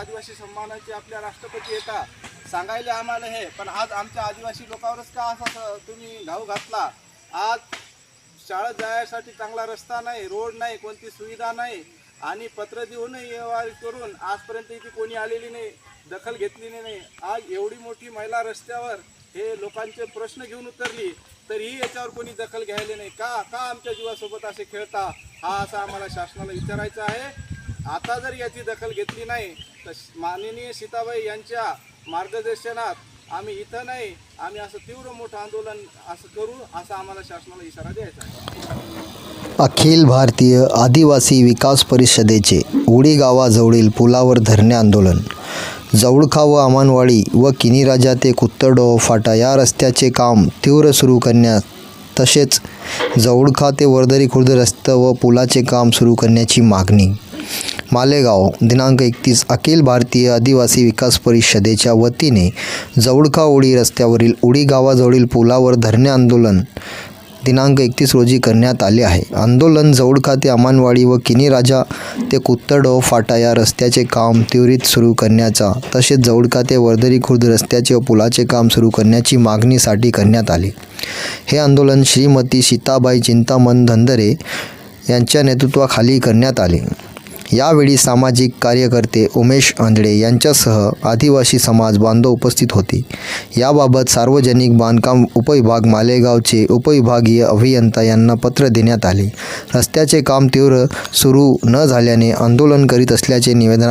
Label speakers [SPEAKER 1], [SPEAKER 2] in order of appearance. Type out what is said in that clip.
[SPEAKER 1] आदिवासी सन्मानाचे आपल्या राष्ट्रपती येतात सांगायला आम्हाला हे पण आज आमच्या आदिवासी लोकांवरच का असा तुम्ही घाऊ घातला? आज शाळेत जायसाठी चांगला रस्ता नाही रोड नाही कोणती सुविधा नाही आणि पत्र देऊनही व्यवहार करून आजपर्यंत इथे कोणी आलेली नाही दखल घेतलेली नाही. आज एवढी मोठी महिला रस्त्यावर हे लोकांचे प्रश्न घेऊन उतरली तरीही याच्यावर कोणी दखल घ्यायला नाही. का का आमच्या जीवासोबत असे खेळता? हा असा आम्हाला शासनाला विचारायचा आहे. आता जर याची दखल घेतली नाही तर माननीय सीताबाई यांच्या मार्गदर्शनात आम्ही इथं नाही आम्ही असं तीव्र मोठं आंदोलन असं करू असा आम्हाला शासनाला इशारा द्यायचा आहे.
[SPEAKER 2] अखिल भारतीय आदिवासी विकास परिषदेचे उडी गावाजवळील पुलावर धरणे आंदोलन. जवळखा व अमानवाडी व किनीराजा ते कुत्तडो फाटा या रस्त्याचे काम तीव्र सुरू करण्यात तसेच जवळखा ते वर्दरी खुर्द रस्ता व पुलाचे काम सुरू करण्याची मागणी. मालेगाव दिनांक एकतीस अखिल भारतीय आदिवासी विकास परिषदेच्या वतीने जवळका उडी रस्त्यावरील उडी गावाजवळील पुलावर धरणे आंदोलन दिनांक एकतीस रोजी करण्यात आले आहे. आंदोलन जवळका ते अमानवाडी व किनी राजा ते कुत्तडो फाटा या रस्त्याचे काम त्वरित सुरू करण्याचा तसेच जवळका ते वर्दरी खुर्द रस्त्याचे व पुलाचे काम सुरू करण्याची मागणीसाठी करण्यात आले. हे आंदोलन श्रीमती सीताबाई चिंतामण धंदरे यांच्या नेतृत्वाखाली करण्यात आले. यावेळी सामाजिक कार्यकर्ते उमेश आंधळे यांच्यासह आदिवासी समाज बांधव उपस्थित होते. याबाबत सार्वजनिक बांधकाम उपविभाग मालेगावचे उपविभागीय अभियंता यांना पत्र देण्यात आले. रस्त्याचे काम तीव्र सुरू न झाल्याने आंदोलन करीत असल्याचे निवेदनात